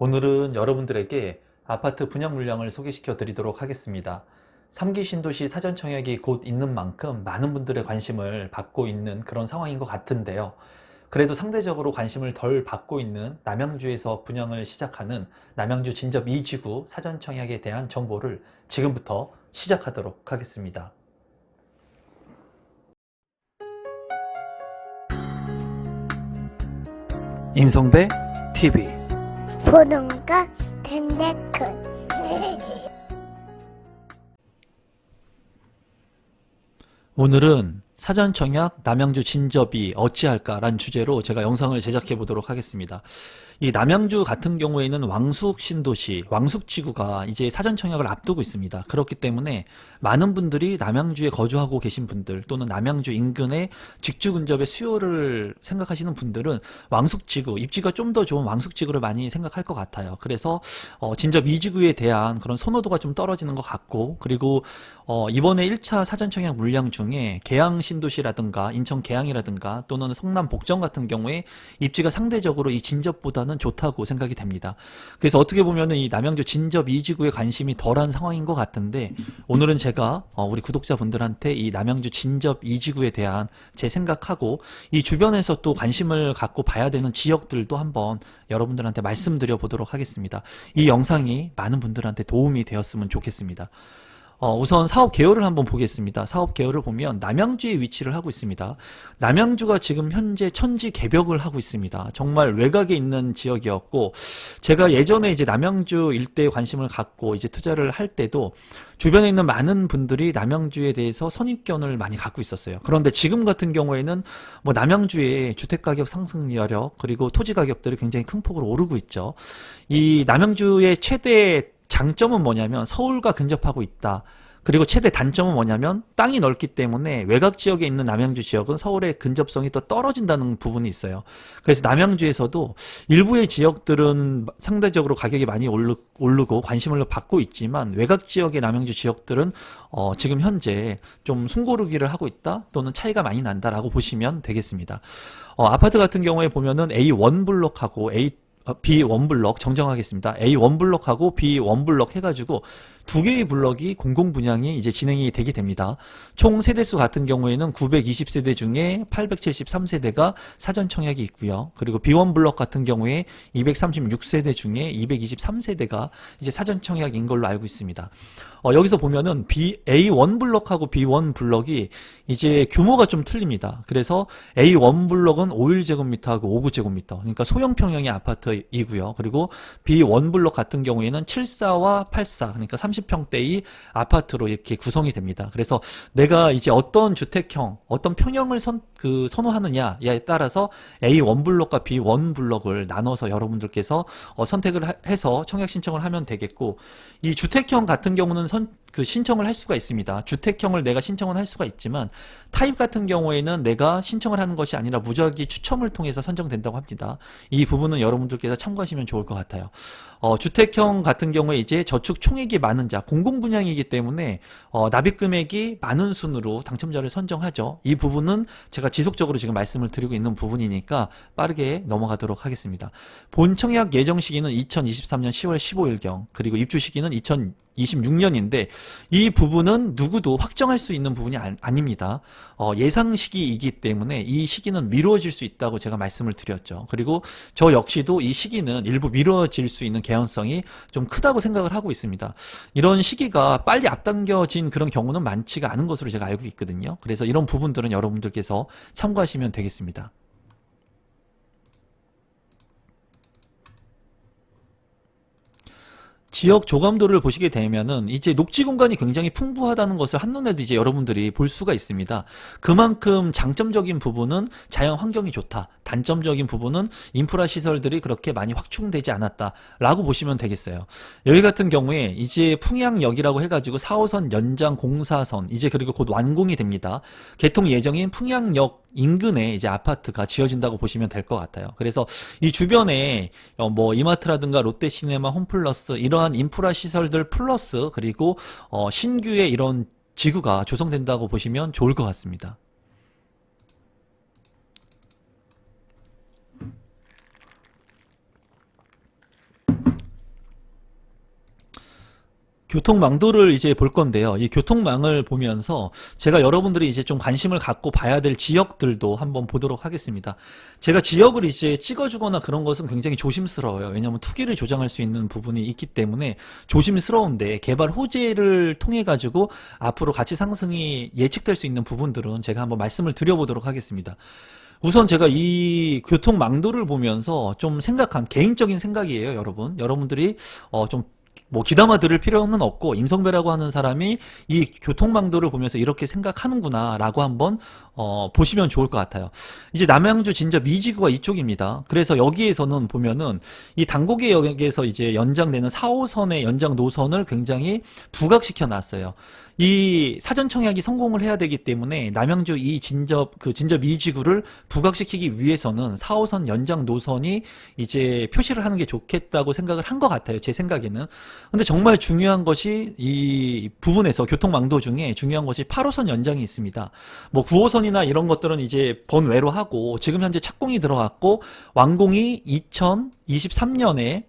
오늘은 여러분들에게 아파트 분양 물량을 소개시켜 드리도록 하겠습니다. 3기 신도시 사전 청약이 곧 있는 만큼 많은 분들의 관심을 받고 있는 그런 상황인 것 같은데요. 그래도 상대적으로 관심을 덜 받고 있는 남양주에서 분양을 시작하는 남양주 진접 2지구 사전 청약에 대한 정보를 지금부터 시작하도록 하겠습니다. 임성배 TV 보동과 덴데크 오늘은 사전 청약 남양주 진접이 어찌할까라는 주제로 제가 영상을 제작해 보도록 하겠습니다. 이 남양주 같은 경우에는 왕숙 신도시, 왕숙 지구가 이제 사전 청약을 앞두고 있습니다. 그렇기 때문에 많은 분들이 남양주에 거주하고 계신 분들 또는 남양주 인근의 직주 근접의 수요를 생각하시는 분들은 왕숙 지구, 입지가 좀 더 좋은 왕숙 지구를 많이 생각할 것 같아요. 그래서 어, 진접 2지구에 대한 그런 선호도가 좀 떨어지는 것 같고 그리고 어, 이번에 1차 사전 청약 물량 중에 계양 신도시라든가 인천 계양이라든가 또는 성남 복정 같은 경우에 입지가 상대적으로 이 진접보다는 좋다고 생각이 됩니다. 그래서 어떻게 보면은 이 남양주 진접 2지구에 관심이 덜한 상황인 것 같은데 오늘은 제가 어, 우리 구독자분들한테 이 남양주 진접 2지구에 대한 제 생각하고 이 주변에서 또 관심을 갖고 봐야 되는 지역들도 한번 여러분들한테 말씀드려 보도록 하겠습니다. 이 영상이 많은 분들한테 도움이 되었으면 좋겠습니다. 어, 우선 사업 개요를 한번 보겠습니다. 사업 개요를 보면 남양주에 위치를 하고 있습니다. 남양주가 지금 현재 천지 개벽을 하고 있습니다. 정말 외곽에 있는 지역이었고 제가 예전에 이제 남양주 일대에 관심을 갖고 이제 투자를 할 때도 주변에 있는 많은 분들이 남양주에 대해서 선입견을 많이 갖고 있었어요. 그런데 지금 같은 경우에는 뭐 남양주의 주택 가격 상승 여력 그리고 토지 가격들이 굉장히 큰 폭으로 오르고 있죠. 이 남양주의 최대 장점은 뭐냐면 서울과 근접하고 있다. 그리고 최대 단점은 뭐냐면 땅이 넓기 때문에 외곽 지역에 있는 남양주 지역은 서울의 근접성이 더 떨어진다는 부분이 있어요. 그래서 남양주에서도 일부의 지역들은 상대적으로 가격이 많이 오르, 오르고 관심을 받고 있지만 외곽 지역의 남양주 지역들은 어, 지금 현재 좀 숨고르기를 하고 있다 또는 차이가 많이 난다라고 보시면 되겠습니다. 어, 아파트 같은 경우에 보면은 A1 블록하고 A B1 블럭 정정하겠습니다. A1 블럭하고 B1 블럭 해가지고 두 개의 블럭이 공공 분양이 이제 진행이 되게 됩니다. 총 세대수 같은 경우에는 920세대 중에 873세대가 사전 청약이 있고요. 그리고 B1 블럭 같은 경우에 236세대 중에 223세대가 이제 사전 청약인 걸로 알고 있습니다. 어, 여기서 보면은 B, A1 블럭하고 B1 블럭이 이제 규모가 좀 틀립니다. 그래서 A1 블럭은 51제곱미터하고 59제곱미터. 그러니까 소형 평형의 아파트이고요. 그리고 B1 블럭 같은 경우에는 74와 84, 그러니까 30 평대의 아파트로 이렇게 구성이 됩니다. 그래서 내가 이제 어떤 주택형, 어떤 평형을 선, 그 선호하느냐에 따라서 A1 블럭과 B1 블럭을 나눠서 여러분들께서 어, 선택을 하- 해서 청약 신청을 하면 되겠고 이 주택형 같은 경우는 선, 그 신청을 할 수가 있습니다. 주택형을 내가 신청을 할 수가 있지만 타입 같은 경우에는 내가 신청을 하는 것이 아니라 무작위 추첨을 통해서 선정된다고 합니다. 이 부분은 여러분들께서 참고하시면 좋을 것 같아요. 어, 주택형 같은 경우에 이제 저축 총액이 많은 자, 공공 분양이기 때문에 어, 납입 금액이 많은 순으로 당첨자를 선정하죠. 이 부분은 제가 지속적으로 지금 말씀을 드리고 있는 부분이니까 빠르게 넘어가도록 하겠습니다. 본 청약 예정 시기는 2023년 10월 15일경, 그리고 입주 시기는 2026년인데 이 부분은 누구도 확정할 수 있는 부분이 아, 아닙니다. 어, 예상 시기이기 때문에 이 시기는 미뤄질 수 있다고 제가 말씀을 드렸죠. 그리고 저 역시도 이 시기는 일부 미뤄질 수 있는 개연성이 좀 크다고 생각을 하고 있습니다. 이런 시기가 빨리 앞당겨진 그런 경우는 많지가 않은 것으로 제가 알고 있거든요. 그래서 이런 부분들은 여러분들께서 참고하시면 되겠습니다. 지역 조감도를 보시게 되면은 이제 녹지 공간이 굉장히 풍부하다는 것을 한눈에도 이제 여러분들이 볼 수가 있습니다. 그만큼 장점적인 부분은 자연 환경이 좋다. 단점적인 부분은 인프라 시설들이 그렇게 많이 확충되지 않았다라고 보시면 되겠어요. 여기 같은 경우에 이제 풍양역이라고 해가지고 4호선 연장 공사선 이제 그리고 곧 완공이 됩니다. 개통 예정인 풍양역 인근에 이제 아파트가 지어진다고 보시면 될 것 같아요. 그래서 이 주변에 어, 뭐 이마트라든가 롯데시네마, 홈플러스 이 러한 인프라 시설들 플러스 그리고 어, 신규의 이런 지구가 조성된다고 보시면 좋을 것 같습니다. 교통망도를 이제 볼 건데요. 이 교통망을 보면서 제가 여러분들이 이제 좀 관심을 갖고 봐야 될 지역들도 한번 보도록 하겠습니다. 제가 지역을 이제 찍어주거나 그런 것은 굉장히 조심스러워요. 왜냐하면 투기를 조장할 수 있는 부분이 있기 때문에 조심스러운데 개발 호재를 통해 가지고 앞으로 가치 상승이 예측될 수 있는 부분들은 제가 한번 말씀을 드려보도록 하겠습니다. 우선 제가 이 교통망도를 보면서 좀 생각한 개인적인 생각이에요, 여러분. 여러분들이 어, 좀 뭐 귀담아 들을 필요는 없고 임성배라고 하는 사람이 이 교통망도를 보면서 이렇게 생각하는구나라고 한번 어, 보시면 좋을 것 같아요. 이제 남양주 진저 미지구가 이쪽입니다. 그래서 여기에서는 보면은 이 당고개역에서 이제 연장되는 4호선의 연장 노선을 굉장히 부각시켜 놨어요. 이 사전 청약이 성공을 해야 되기 때문에 남양주 이 진접 그 진접 이지구를 부각시키기 위해서는 4호선 연장 노선이 이제 표시를 하는 게 좋겠다고 생각을 한 것 같아요. 제 생각에는. 근데 정말 중요한 것이 이 부분에서 교통망도 중에 중요한 것이 8호선 연장이 있습니다. 뭐 9호선이나 이런 것들은 이제 번외로 하고 지금 현재 착공이 들어갔고 완공이 2023년에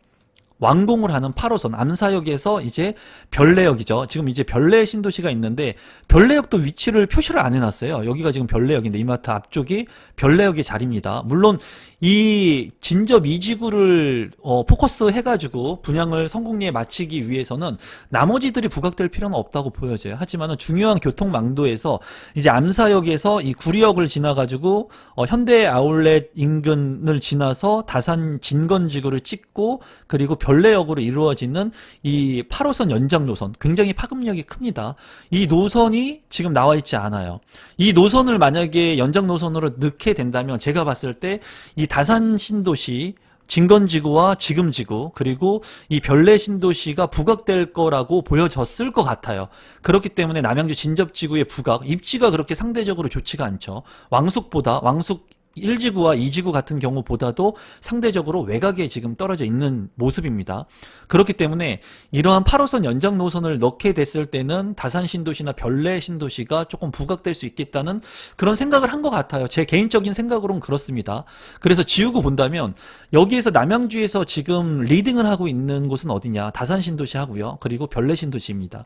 완공을 하는 8호선 암사역에서 이제 별내역이죠. 지금 이제 별내 신도시가 있는데 별내역도 위치를 표시를 안 해놨어요. 여기가 지금 별내역인데 이마트 앞쪽이 별내역의 자리입니다. 물론 이 진접 이지구를 어, 포커스 해가지고 분양을 성공리에 마치기 위해서는 나머지들이 부각될 필요는 없다고 보여져요. 하지만은 중요한 교통망도에서 이제 암사역에서 이 구리역을 지나가지고 어, 현대 아울렛 인근을 지나서 다산 진건지구를 찍고 그리고 별 내역으로 이루어지는 이 8호선 연장 노선 굉장히 파급력이 큽니다. 이 노선이 지금 나와 있지 않아요. 이 노선을 만약에 연장 노선으로 넣게 된다면 제가 봤을 때 이 다산 신도시 진건지구와 지금지구 그리고 이 별내 신도시가 부각될 거라고 보여졌을 것 같아요. 그렇기 때문에 남양주 진접지구의 부각 입지가 그렇게 상대적으로 좋지가 않죠. 왕숙보다 왕숙 1지구와 2지구 같은 경우보다도 상대적으로 외곽에 지금 떨어져 있는 모습입니다. 그렇기 때문에 이러한 8호선 연장 노선을 넣게 됐을 때는 다산 신도시나 별내 신도시가 조금 부각될 수 있겠다는 그런 생각을 한 것 같아요. 제 개인적인 생각으로는 그렇습니다. 그래서 지우고 본다면 여기에서 남양주에서 지금 리딩을 하고 있는 곳은 어디냐? 다산 신도시 하고요. 그리고 별내 신도시입니다.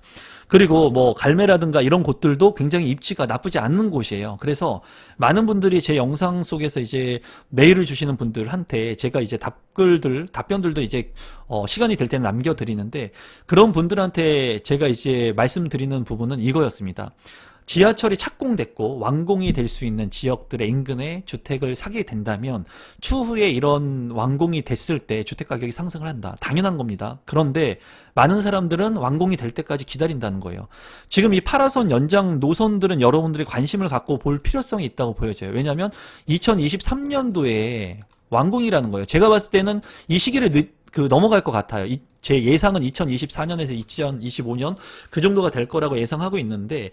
그리고 뭐 갈매라든가 이런 곳들도 굉장히 입지가 나쁘지 않는 곳이에요. 그래서 많은 분들이 제 영상 속 에서 이제 메일을 주시는 분들한테 제가 이제 답글들 답변들도 이제 어, 시간이 될 때는 남겨드리는데 그런 분들한테 제가 이제 말씀드리는 부분은 이거였습니다. 지하철이 착공됐고 완공이 될 수 있는 지역들의 인근에 주택을 사게 된다면 추후에 이런 완공이 됐을 때 주택 가격이 상승을 한다. 당연한 겁니다. 그런데 많은 사람들은 완공이 될 때까지 기다린다는 거예요. 지금 이 파라선 연장 노선들은 여러분들이 관심을 갖고 볼 필요성이 있다고 보여져요. 왜냐하면 2023년도에 완공이라는 거예요. 제가 봤을 때는 이 시기를 늦, 그 넘어갈 것 같아요. 이- 제 예상은 2024년에서 2025년 그 정도가 될 거라고 예상하고 있는데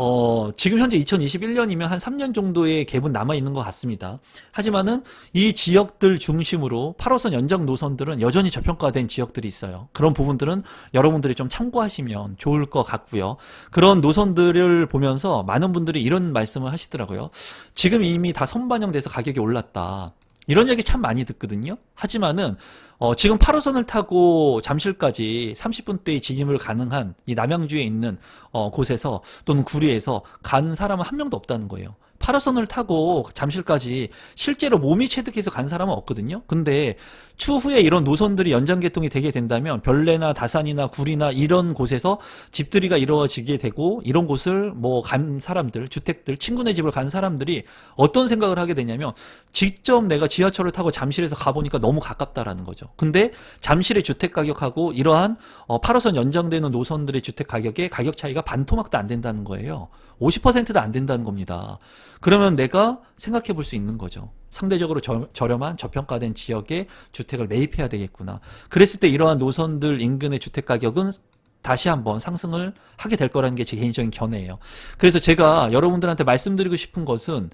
어, 지금 현재 2021년이면 한 3년 정도의 갭은 남아 있는 것 같습니다. 하지만은 이 지역들 중심으로 8호선 연장 노선들은 여전히 저평가된 지역들이 있어요. 그런 부분들은 여러분들이 좀 참고하시면 좋을 것 같고요. 그런 노선들을 보면서 많은 분들이 이런 말씀을 하시더라고요. 지금 이미 다 선반영돼서 가격이 올랐다. 이런 얘기 참 많이 듣거든요. 하지만은 어, 지금 8호선을 타고 잠실까지 30분대의 진입을 가능한 이 남양주에 있는 어, 곳에서 또는 구리에서 간 사람은 한 명도 없다는 거예요. 8호선을 타고 잠실까지 실제로 몸이 체득해서 간 사람은 없거든요. 근데 추후에 이런 노선들이 연장 개통이 되게 된다면 별내나 다산이나 구리나 이런 곳에서 집들이가 이루어지게 되고 이런 곳을 뭐 간 사람들, 주택들, 친구네 집을 간 사람들이 어떤 생각을 하게 되냐면 직접 내가 지하철을 타고 잠실에서 가보니까 너무 가깝다라는 거죠. 근데 잠실의 주택 가격하고 이러한 어, 8호선 연장되는 노선들의 주택 가격의 가격 차이가 반토막도 안 된다는 거예요. 50%도 안 된다는 겁니다. 그러면 내가 생각해 볼 수 있는 거죠. 상대적으로 저, 저렴한 저평가된 지역에 주택을 매입해야 되겠구나. 그랬을 때 이러한 노선들 인근의 주택 가격은 다시 한번 상승을 하게 될 거라는 게 제 개인적인 견해예요. 그래서 제가 여러분들한테 말씀드리고 싶은 것은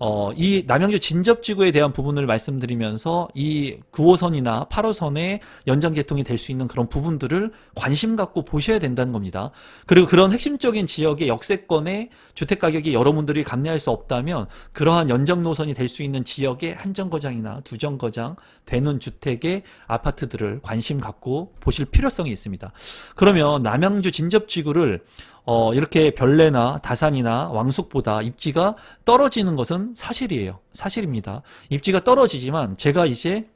어, 이 남양주 진접지구에 대한 부분을 말씀드리면서 이 9호선이나 8호선의 연장 개통이 될 수 있는 그런 부분들을 관심 갖고 보셔야 된다는 겁니다. 그리고 그런 핵심적인 지역의 역세권의 주택 가격이 여러분들이 감내할 수 없다면 그러한 연장 노선이 될 수 있는 지역의 한 정거장이나 두 정거장 되는 주택의 아파트들을 관심 갖고 보실 필요성이 있습니다. 그러면 남양주 진접지구를 어, 이렇게 별내나 다산이나 왕숙보다 입지가 떨어지는 것은 사실이에요. 사실입니다. 입지가 떨어지지만 제가 이제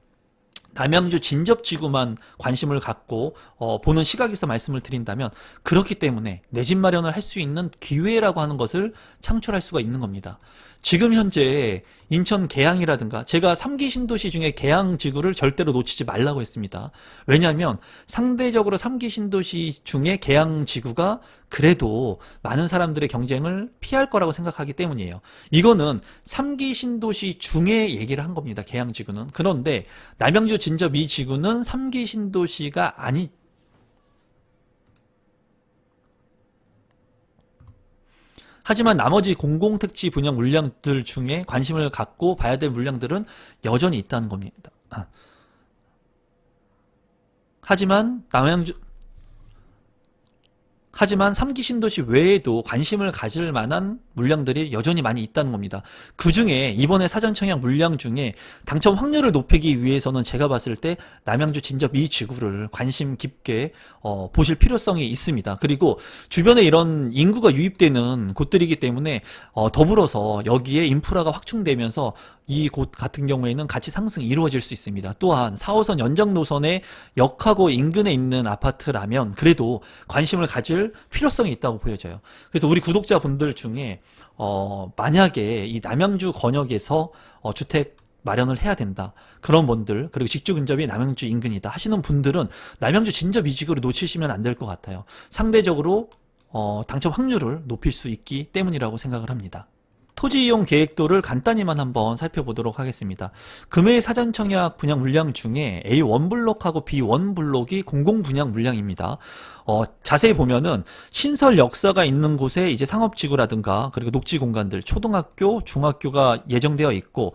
남양주 진접지구만 관심을 갖고 어, 보는 시각에서 말씀을 드린다면 그렇기 때문에 내 집 마련을 할 수 있는 기회라고 하는 것을 창출할 수가 있는 겁니다. 지금 현재 인천 계양이라든가 제가 3기 신도시 중에 계양 지구를 절대로 놓치지 말라고 했습니다. 왜냐하면 상대적으로 3기 신도시 중에 계양 지구가 그래도 많은 사람들의 경쟁을 피할 거라고 생각하기 때문이에요. 이거는 3기 신도시 중에 얘기를 한 겁니다. 계양 지구는. 그런데 남양주 진접 이 지구는 3기 신도시가 아니 하지만 나머지 공공택지 분양 물량들 중에 관심을 갖고 봐야 될 물량들은 여전히 있다는 겁니다. 아. 하지만 남양주 하지만 3기 신도시 외에도 관심을 가질 만한 물량들이 여전히 많이 있다는 겁니다. 그 중에 이번에 사전 청약 물량 중에 당첨 확률을 높이기 위해서는 제가 봤을 때 남양주 진접 이 지구를 관심 깊게 어, 보실 필요성이 있습니다. 그리고 주변에 이런 인구가 유입되는 곳들이기 때문에 어, 더불어서 여기에 인프라가 확충되면서 이 곳 같은 경우에는 가치 상승이 이루어질 수 있습니다. 또한 4호선 연장 노선의 역하고 인근에 있는 아파트라면 그래도 관심을 가질 필요성이 있다고 보여져요. 그래서 우리 구독자분들 중에 어, 만약에 이 남양주 권역에서 어, 주택 마련을 해야 된다. 그런 분들, 그리고 직주 근접이 남양주 인근이다 하시는 분들은 남양주 진접 이직으로 놓치시면 안 될 것 같아요. 상대적으로 어, 당첨 확률을 높일 수 있기 때문이라고 생각을 합니다. 토지 이용 계획도를 간단히만 한번 살펴보도록 하겠습니다. 금해 사전 청약 분양 물량 중에 A1 블록하고 B1 블록이 공공 분양 물량입니다. 어, 자세히 보면은 신설 역사가 있는 곳에 이제 상업지구라든가 그리고 녹지 공간들, 초등학교, 중학교가 예정되어 있고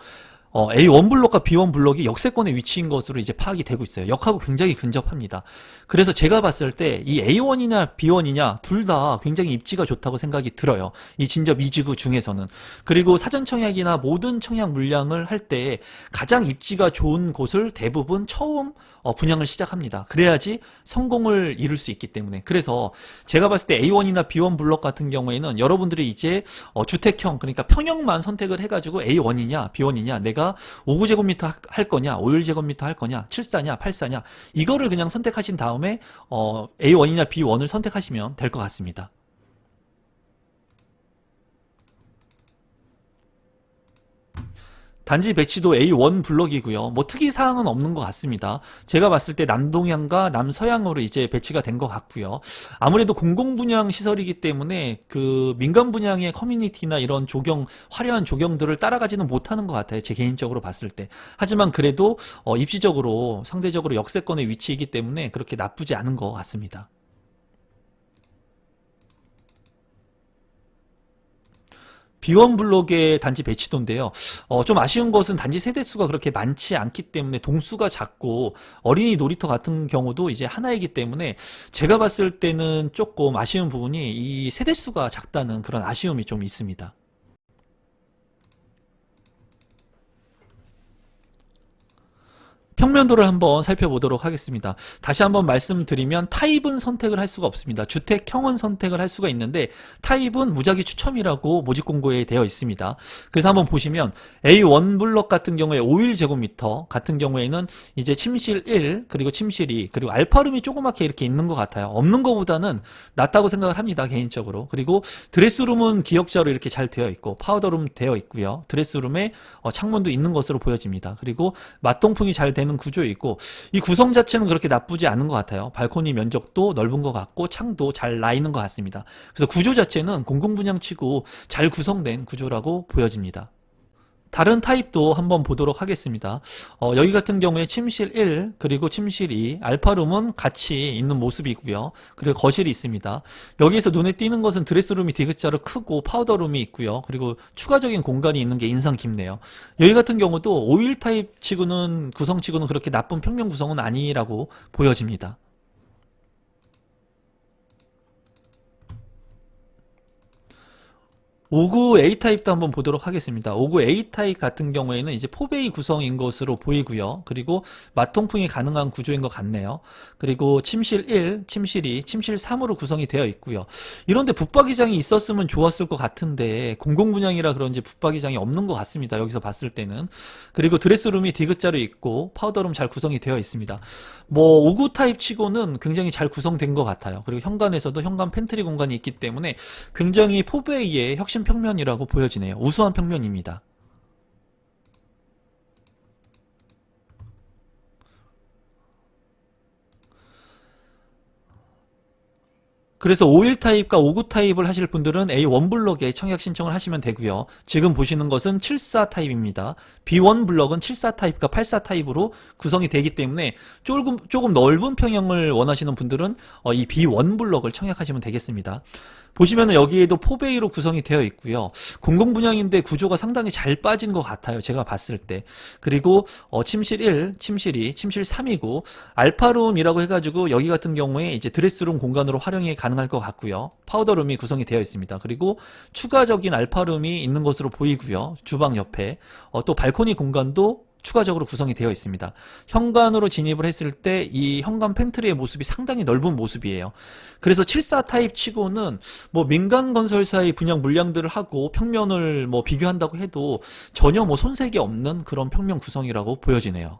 어, A1 블록과 B1 블록이 역세권에 위치인 것으로 이제 파악이 되고 있어요. 역하고 굉장히 근접합니다. 그래서 제가 봤을 때 이 A1이냐 B1이냐 둘 다 굉장히 입지가 좋다고 생각이 들어요. 이 진접 이지구 중에서는. 그리고 사전 청약이나 모든 청약 물량을 할 때 가장 입지가 좋은 곳을 대부분 처음 어, 분양을 시작합니다. 그래야지 성공을 이룰 수 있기 때문에. 그래서 제가 봤을 때 A1이나 B1 블록 같은 경우에는 여러분들이 이제 어, 주택형 그러니까 평형만 선택을 해가지고 A1이냐 B1이냐 내가 5구제곱미터 할 거냐 5일제곱미터 할 거냐 7사냐 8사냐 이거를 그냥 선택하신 다음에 어, A1이냐 B1을 선택하시면 될 것 같습니다. 단지 배치도 A1 블럭이고요. 뭐 특이 사항은 없는 것 같습니다. 제가 봤을 때 남동향과 남서향으로 이제 배치가 된 것 같고요. 아무래도 공공 분양 시설이기 때문에 그 민간 분양의 커뮤니티나 이런 조경 화려한 조경들을 따라가지는 못하는 것 같아요. 제 개인적으로 봤을 때. 하지만 그래도 어, 입지적으로 상대적으로 역세권의 위치이기 때문에 그렇게 나쁘지 않은 것 같습니다. B1 블록의 단지 배치도인데요. 어, 좀 아쉬운 것은 단지 세대수가 그렇게 많지 않기 때문에 동수가 작고 어린이 놀이터 같은 경우도 이제 하나이기 때문에 제가 봤을 때는 조금 아쉬운 부분이 이 세대수가 작다는 그런 아쉬움이 좀 있습니다. 평면도를 한번 살펴보도록 하겠습니다. 다시 한번 말씀드리면 타입은 선택을 할 수가 없습니다. 주택형은 선택을 할 수가 있는데 타입은 무작위 추첨이라고 모집 공고에 되어 있습니다. 그래서 한번 보시면 A1 블럭 같은 경우에 5일제곱미터 같은 경우에는 이제 침실 1 그리고 침실 2 그리고 알파룸이 조그맣게 이렇게 있는 것 같아요. 없는 것보다는 낫다고 생각을 합니다. 개인적으로. 그리고 드레스룸은 기역자로 이렇게 잘 되어 있고 파우더룸 되어 있고요. 드레스룸에 어, 창문도 있는 것으로 보여집니다. 그리고 맞동풍이 잘 되는 구조에 있고 이 구성 자체는 그렇게 나쁘지 않은 것 같아요. 발코니 면적도 넓은 것 같고 창도 잘 나 있는 것 같습니다. 그래서 구조 자체는 공공분양치고 잘 구성된 구조라고 보여집니다. 다른 타입도 한번 보도록 하겠습니다. 어, 여기 같은 경우에 침실 1 그리고 침실 2 알파룸은 같이 있는 모습이고요. 그리고 거실이 있습니다. 여기에서 눈에 띄는 것은 드레스룸이 디귿자로 크고 파우더룸이 있고요. 그리고 추가적인 공간이 있는 게 인상 깊네요. 여기 같은 경우도 5일 타입 치고는 구성 치고는 그렇게 나쁜 평면 구성은 아니라고 보여집니다. 59 A 타입도 한번 보도록 하겠습니다. 59 A 타입 같은 경우에는 이제 포베이 구성인 것으로 보이고요. 그리고 마통풍이 가능한 구조인 것 같네요. 그리고 침실 1, 침실 2, 침실 3으로 구성이 되어 있고요. 이런데 붙박이장이 있었으면 좋았을 것 같은데 공공분양이라 그런지 붙박이장이 없는 것 같습니다. 여기서 봤을 때는. 그리고 드레스룸이 디귿자로 있고 파우더룸 잘 구성이 되어 있습니다. 뭐59 타입 치고는 굉장히 잘 구성된 것 같아요. 그리고 현관에서도 현관 팬트리 공간이 있기 때문에 굉장히 포베이의 혁신 평면이라고 보여지네요. 우수한 평면입니다. 그래서 51 타입과 59 타입을 하실 분들은 A1 블럭에 청약 신청을 하시면 되고요. 지금 보시는 것은 74 타입입니다. B1 블럭은 74 타입과 84 타입으로 구성이 되기 때문에 조금 조금 넓은 평형을 원하시는 분들은 어, 이 B1 블럭을 청약하시면 되겠습니다. 보시면은 여기에도 포베이로 구성이 되어 있고요. 공공 분양인데 구조가 상당히 잘 빠진 것 같아요. 제가 봤을 때. 그리고 어, 침실 1, 침실 2, 침실 3이고 알파룸이라고 해가지고 여기 같은 경우에 이제 드레스룸 공간으로 활용이 가능할 것 같고요. 파우더룸이 구성이 되어 있습니다. 그리고 추가적인 알파룸이 있는 것으로 보이고요. 주방 옆에 어, 또 발코니 공간도 추가적으로 구성이 되어 있습니다. 현관으로 진입을 했을 때 이 현관 팬트리의 모습이 상당히 넓은 모습이에요. 그래서 74 타입 치고는 뭐 민간 건설사의 분양 물량들을 하고 평면을 뭐 비교한다고 해도 전혀 뭐 손색이 없는 그런 평면 구성이라고 보여지네요.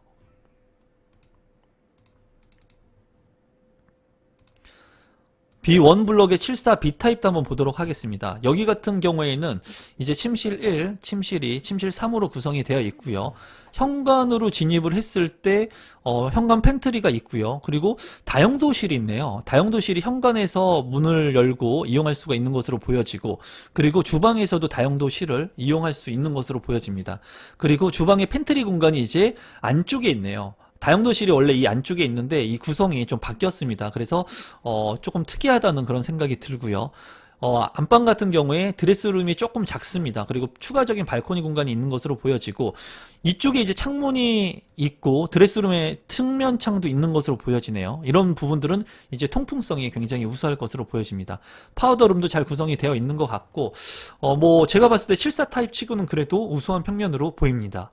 B1 블럭의 74 B 타입도 한번 보도록 하겠습니다. 여기 같은 경우에는 이제 침실 1, 침실 2, 침실 3으로 구성이 되어 있고요. 현관으로 진입을 했을 때 어, 현관 팬트리가 있고요. 그리고 다용도실이 있네요. 다용도실이 현관에서 문을 열고 이용할 수가 있는 것으로 보여지고 그리고 주방에서도 다용도실을 이용할 수 있는 것으로 보여집니다. 그리고 주방의 팬트리 공간이 이제 안쪽에 있네요. 다용도실이 원래 이 안쪽에 있는데 이 구성이 좀 바뀌었습니다. 그래서 어, 조금 특이하다는 그런 생각이 들고요. 어, 안방 같은 경우에 드레스룸이 조금 작습니다. 그리고 추가적인 발코니 공간이 있는 것으로 보여지고 이쪽에 이제 창문이 있고 드레스룸에 측면 창도 있는 것으로 보여지네요. 이런 부분들은 이제 통풍성이 굉장히 우수할 것으로 보여집니다. 파우더룸도 잘 구성이 되어 있는 것 같고 어, 뭐 제가 봤을 때 74 타입 치고는 그래도 우수한 평면으로 보입니다.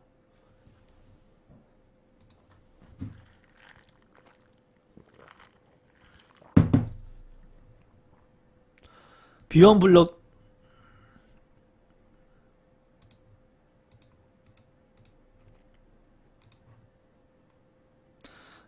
비원 블럭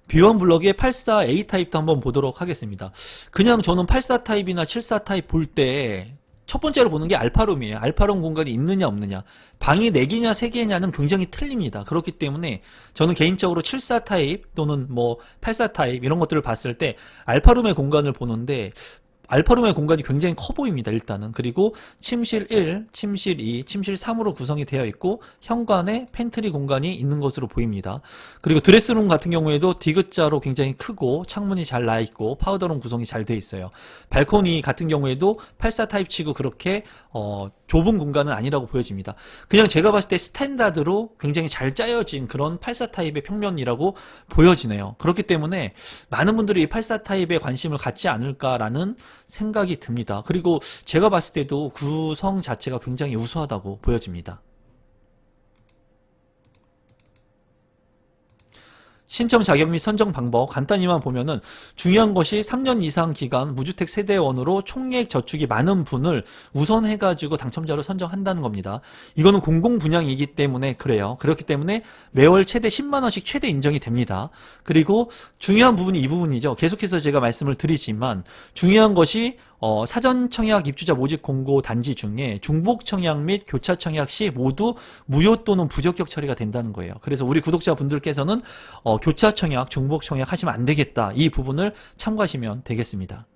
비원 블럭의 84A 타입도 한번 보도록 하겠습니다. 그냥 저는 84 타입이나 74 타입 볼 때 첫 번째로 보는 게 알파룸이에요. 알파룸 공간이 있느냐 없느냐. 방이 4개냐 3개냐는 굉장히 틀립니다. 그렇기 때문에 저는 개인적으로 74 타입 또는 뭐 84 타입 이런 것들을 봤을 때 알파룸의 공간을 보는데 알파룸의 공간이 굉장히 커 보입니다, 일단은. 그리고 침실 1, 침실 2, 침실 3으로 구성이 되어 있고, 현관에 팬트리 공간이 있는 것으로 보입니다. 그리고 드레스룸 같은 경우에도 디귿자로 굉장히 크고, 창문이 잘 나 있고, 파우더룸 구성이 잘돼 있어요. 발코니 같은 경우에도 84 타입 치고 그렇게, 어, 좁은 공간은 아니라고 보여집니다. 그냥 제가 봤을 때 스탠다드로 굉장히 잘 짜여진 그런 84 타입의 평면이라고 보여지네요. 그렇기 때문에 많은 분들이 이84 타입에 관심을 갖지 않을까라는 생각이 듭니다. 그리고 제가 봤을 때도 구성 자체가 굉장히 우수하다고 보여집니다. 신청 자격 및 선정 방법 간단히만 보면은 중요한 것이 3년 이상 기간 무주택 세대원으로 총액 저축이 많은 분을 우선해 가지고 당첨자로 선정한다는 겁니다. 이거는 공공 분양이기 때문에 그래요. 그렇기 때문에 매월 최대 10만 원씩 최대 인정이 됩니다. 그리고 중요한 부분이 이 부분이죠. 계속해서 제가 말씀을 드리지만 중요한 것이 어, 사전 청약 입주자 모집 공고 단지 중에 중복 청약 및 교차 청약 시 모두 무효 또는 부적격 처리가 된다는 거예요. 그래서 우리 구독자분들께서는 어, 교차 청약, 중복 청약 하시면 안 되겠다. 이 부분을 참고하시면 되겠습니다.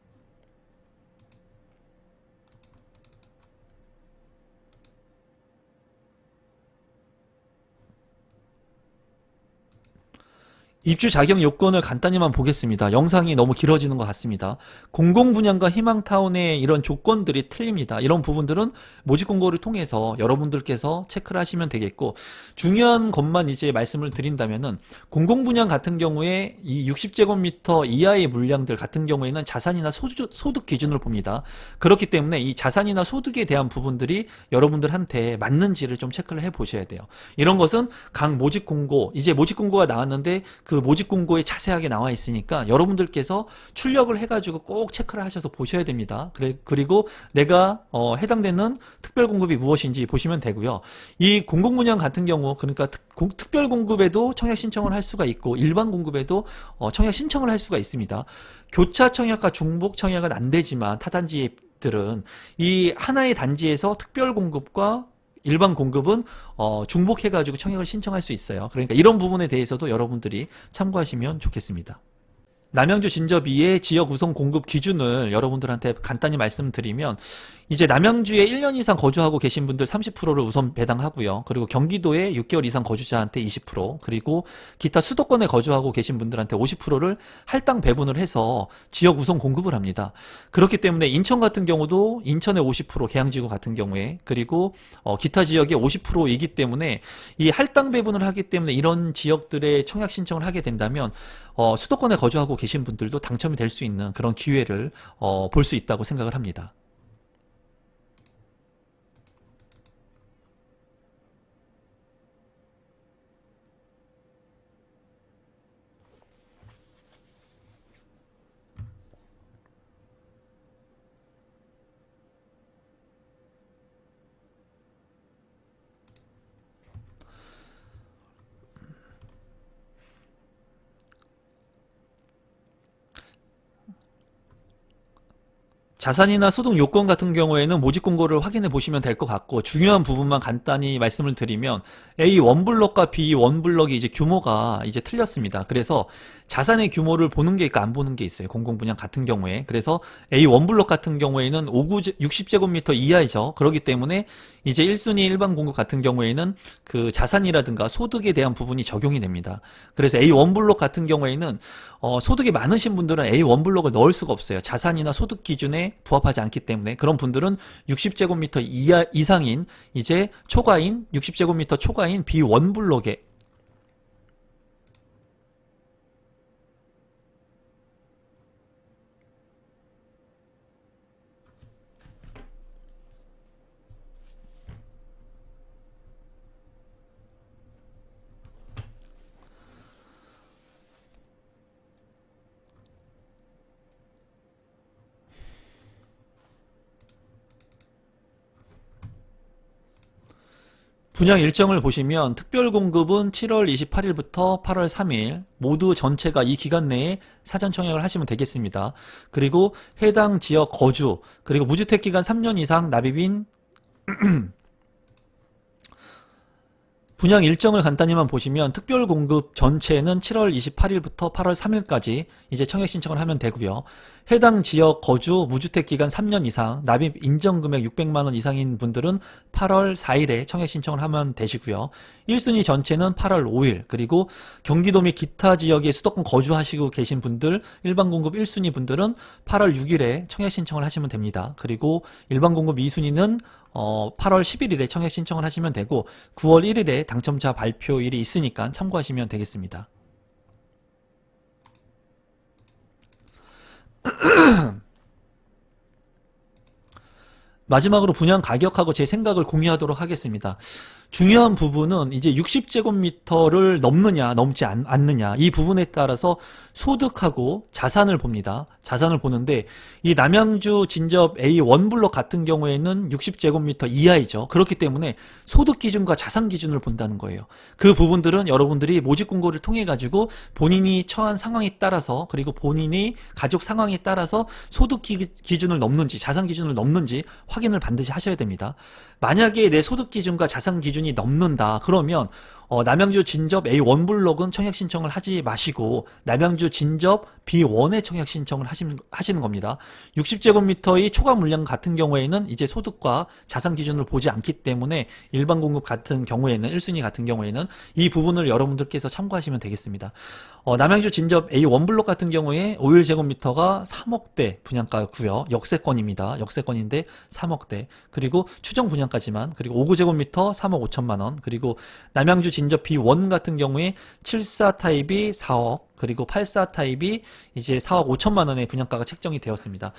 입주 자격 요건을 간단히만 보겠습니다. 영상이 너무 길어지는 것 같습니다. 공공분양과 희망타운의 이런 조건들이 틀립니다. 이런 부분들은 모집 공고를 통해서 여러분들께서 체크를 하시면 되겠고 중요한 것만 이제 말씀을 드린다면은 공공분양 같은 경우에 이 60제곱미터 이하의 물량들 같은 경우에는 자산이나 소주- 소득 기준을 봅니다. 그렇기 때문에 이 자산이나 소득에 대한 부분들이 여러분들한테 맞는지를 좀 체크를 해 보셔야 돼요. 이런 것은 각 모집 공고 이제 모집 공고가 나왔는데 그 모집 공고에 자세하게 나와 있으니까 여러분들께서 출력을 해가지고 꼭 체크를 하셔서 보셔야 됩니다. 그래 그리고 내가 어, 해당되는 특별 공급이 무엇인지 보시면 되고요. 이 공공분양 같은 경우 그러니까 특, 공- 특별 공급에도 청약 신청을 할 수가 있고 일반 공급에도 어, 청약 신청을 할 수가 있습니다. 교차 청약과 중복 청약은 안 되지만 타단지들은 이 하나의 단지에서 특별 공급과 일반 공급은 어, 중복해가지고 청약을 신청할 수 있어요. 그러니까 이런 부분에 대해서도 여러분들이 참고하시면 좋겠습니다. 남양주 진접이의 지역 우선 공급 기준을 여러분들한테 간단히 말씀드리면 이제 남양주에 1년 이상 거주하고 계신 분들 30%를 우선 배당하고요. 그리고 경기도에 6개월 이상 거주자한테 20% 그리고 기타 수도권에 거주하고 계신 분들한테 50%를 할당 배분을 해서 지역 우선 공급을 합니다. 그렇기 때문에 인천 같은 경우도 인천의 50% 계양지구 같은 경우에 그리고 어, 기타 지역의 50%이기 때문에 이 할당 배분을 하기 때문에 이런 지역들의 청약 신청을 하게 된다면 어, 수도권에 거주하고 계신 분들도 당첨이 될 수 있는 그런 기회를 어, 볼 수 있다고 생각을 합니다. 자산이나 소득 요건 같은 경우에는 모집 공고를 확인해 보시면 될 것 같고 중요한 부분만 간단히 말씀을 드리면 A 원블럭과 B 원블럭이 이제 규모가 이제 틀렸습니다. 그래서 자산의 규모를 보는 게 있고 안 보는 게 있어요. 공공 분양 같은 경우에. 그래서 A 원블럭 같은 경우에는 5구 60제곱미터 이하이죠. 그렇기 때문에 이제 1순위 일반 공급 같은 경우에는 그 자산이라든가 소득에 대한 부분이 적용이 됩니다. 그래서 A 원블럭 같은 경우에는 어, 소득이 많으신 분들은 A 원블럭을 넣을 수가 없어요. 자산이나 소득 기준에 부합하지 않기 때문에 그런 분들은 60제곱미터 이하 이상인 이제 초과인 60제곱미터 초과인 B 원블럭에 분양 일정을 보시면 특별 공급은 7월 28일부터 8월 3일 모두 전체가 이 기간 내에 사전 청약을 하시면 되겠습니다. 그리고 해당 지역 거주 그리고 무주택 기간 3년 이상 납입인 분양 일정을 간단히만 보시면 특별 공급 전체는 7월 28일부터 8월 3일까지 이제 청약 신청을 하면 되고요. 해당 지역 거주 무주택 기간 3년 이상 납입 인정 금액 600만 원 이상인 분들은 8월 4일에 청약 신청을 하면 되시고요. 1순위 전체는 8월 5일 그리고 경기도 및 기타 지역에 수도권 거주하시고 계신 분들 일반 공급 1순위 분들은 8월 6일에 청약 신청을 하시면 됩니다. 그리고 일반 공급 2순위는 어, 8월 11일에 청약 신청을 하시면 되고 9월 1일에 당첨자 발표일이 있으니까 참고하시면 되겠습니다. 마지막으로 분양 가격하고 제 생각을 공유하도록 하겠습니다. 중요한 부분은 이제 60제곱미터를 넘느냐 넘지 않, 않느냐 이 부분에 따라서 소득하고 자산을 봅니다. 자산을 보는데 이 남양주 진접 A 원블럭 같은 경우에는 60제곱미터 이하이죠. 그렇기 때문에 소득 기준과 자산 기준을 본다는 거예요. 그 부분들은 여러분들이 모집 공고를 통해 가지고 본인이 처한 상황에 따라서 그리고 본인이 가족 상황에 따라서 소득 기, 기준을 넘는지 자산 기준을 넘는지 확인을 반드시 하셔야 됩니다. 만약에 내 소득 기준과 자산 기준 이 넘는다. 그러면 어, 남양주 진접 A1 블록은 청약 신청을 하지 마시고 남양주 진접 B1에 청약 신청을 하시는, 하시는 겁니다. 60제곱미터의 초과 물량 같은 경우에는 이제 소득과 자산 기준을 보지 않기 때문에 일반 공급 같은 경우에는 1순위 같은 경우에는 이 부분을 여러분들께서 참고하시면 되겠습니다. 어, 남양주 진접 A1 블록 같은 경우에 51제곱미터가 3억대 분양가고요. 역세권입니다. 역세권인데 3억대. 그리고 추정 분양가지만 그리고 59제곱미터 3억 5천만 원. 그리고 남양주 진접 B1 같은 경우에 74 타입이 4억 그리고 84 타입이 이제 4억 5천만 원의 분양가가 책정이 되었습니다.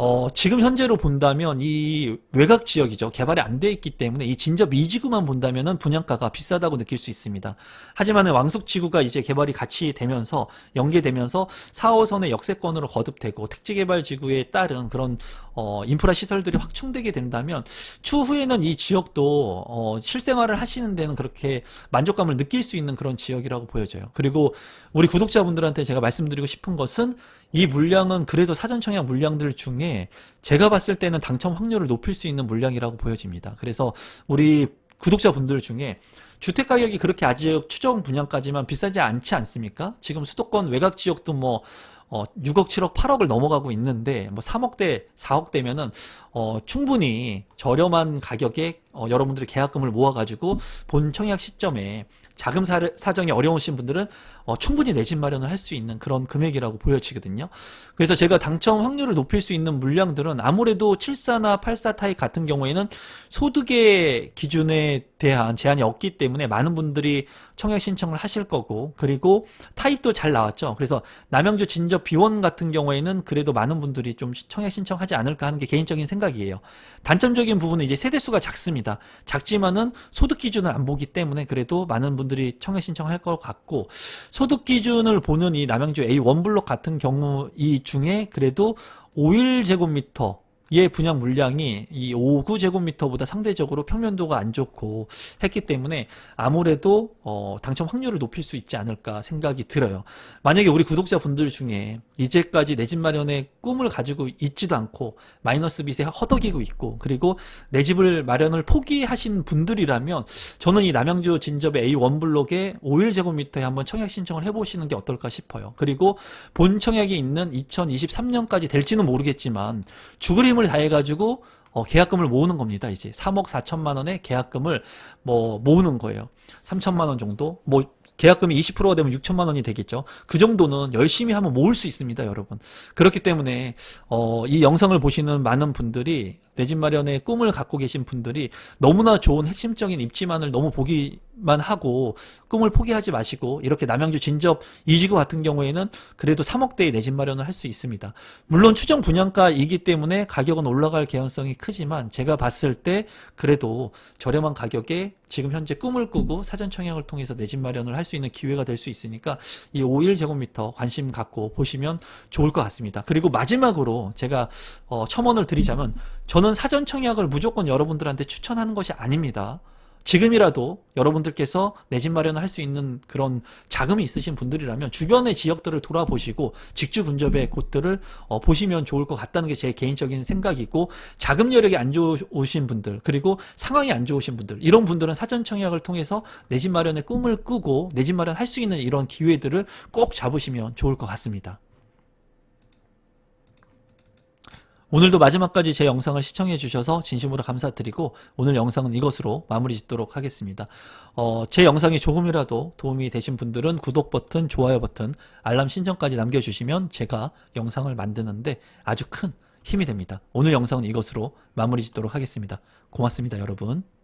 어, 지금 현재로 본다면 이 외곽 지역이죠. 개발이 안 돼 있기 때문에 이 진접 2지구만 본다면은 분양가가 비싸다고 느낄 수 있습니다. 하지만은 왕숙 지구가 이제 개발이 같이 되면서 연계되면서 4호선의 역세권으로 거듭되고 택지 개발 지구에 따른 그런 어, 인프라 시설들이 확충되게 된다면 추후에는 이 지역도 어, 실생활을 하시는 데는 그렇게 만족감을 느낄 수 있는 그런 지역이라고 보여져요. 그리고 우리 구독자분들한테 제가 말씀드리고 싶은 것은 이 물량은 그래도 사전 청약 물량들 중에 제가 봤을 때는 당첨 확률을 높일 수 있는 물량이라고 보여집니다. 그래서 우리 구독자분들 중에 주택 가격이 그렇게 아직 추정 분양까지만 비싸지 않지 않습니까? 지금 수도권 외곽 지역도 뭐 어, 6억, 7억, 8억을 넘어가고 있는데 뭐 3억대, 4억대면은 어, 충분히 저렴한 가격에 어, 여러분들이 계약금을 모아가지고 본 청약 시점에 자금 사, 사정이 어려우신 분들은 어, 충분히 내 집 마련을 할 수 있는 그런 금액이라고 보여지거든요. 그래서 제가 당첨 확률을 높일 수 있는 물량들은 아무래도 74나 84 타입 같은 경우에는 소득의 기준에 대한 제한이 없기 때문에 많은 분들이 청약 신청을 하실 거고 그리고 타입도 잘 나왔죠. 그래서 남양주 진접 비원 같은 경우에는 그래도 많은 분들이 좀 청약 신청하지 않을까 하는 게 개인적인 생각이에요. 단점적인 부분은 이제 세대수가 작습니다. 작지만은 소득 기준을 안 보기 때문에 그래도 많은 분들 이 청약 신청할 것 같고 소득 기준을 보는 이 남양주 A1 블록 같은 경우 이 중에 그래도 51제곱미터 의 분양 물량이 이 5구제곱미터보다 상대적으로 평면도가 안 좋고 했기 때문에 아무래도 어, 당첨 확률을 높일 수 있지 않을까 생각이 들어요. 만약에 우리 구독자분들 중에 이제까지 내 집 마련의 꿈을 가지고 있지도 않고 마이너스 빚에 허덕이고 있고 그리고 내 집을 마련을 포기하신 분들이라면 저는 이 남양주 진접의 A1 블록에 51제곱미터에 한번 청약 신청을 해보시는 게 어떨까 싶어요. 그리고 본 청약이 있는 2023년까지 될지는 모르겠지만 죽을 힘을 다해가지고 어, 계약금을 모으는 겁니다. 이제 3억 4천만 원의 계약금을 뭐 모으는 거예요. 3천만 원 정도. 뭐 계약금이 20%가 되면 6천만 원이 되겠죠. 그 정도는 열심히 하면 모을 수 있습니다, 여러분. 그렇기 때문에 어, 이 영상을 보시는 많은 분들이 내 집 마련의 꿈을 갖고 계신 분들이 너무나 좋은 핵심적인 입지만을 너무 보기만 하고 꿈을 포기하지 마시고 이렇게 남양주 진접 이지구 같은 경우에는 그래도 3억대의 내 집 마련을 할 수 있습니다. 물론 추정 분양가이기 때문에 가격은 올라갈 개연성이 크지만 제가 봤을 때 그래도 저렴한 가격에 지금 현재 꿈을 꾸고 사전 청약을 통해서 내 집 마련을 할 수 있는 기회가 될 수 있으니까 이 51제곱미터 관심 갖고 보시면 좋을 것 같습니다. 그리고 마지막으로 제가 어, 첨언을 드리자면 저는 사전 청약을 무조건 여러분들한테 추천하는 것이 아닙니다. 지금이라도 여러분들께서 내 집 마련을 할 수 있는 그런 자금이 있으신 분들이라면 주변의 지역들을 돌아보시고 직주 근접의 곳들을 어, 보시면 좋을 것 같다는 게 제 개인적인 생각이고 자금 여력이 안 좋으신 분들 그리고 상황이 안 좋으신 분들 이런 분들은 사전 청약을 통해서 내 집 마련의 꿈을 꾸고 내 집 마련 할 수 있는 이런 기회들을 꼭 잡으시면 좋을 것 같습니다. 오늘도 마지막까지 제 영상을 시청해 주셔서 진심으로 감사드리고 오늘 영상은 이것으로 마무리 짓도록 하겠습니다. 어, 제 영상이 조금이라도 도움이 되신 분들은 구독 버튼, 좋아요 버튼, 알람 신청까지 남겨주시면 제가 영상을 만드는데 아주 큰 힘이 됩니다. 오늘 영상은 이것으로 마무리 짓도록 하겠습니다. 고맙습니다, 여러분.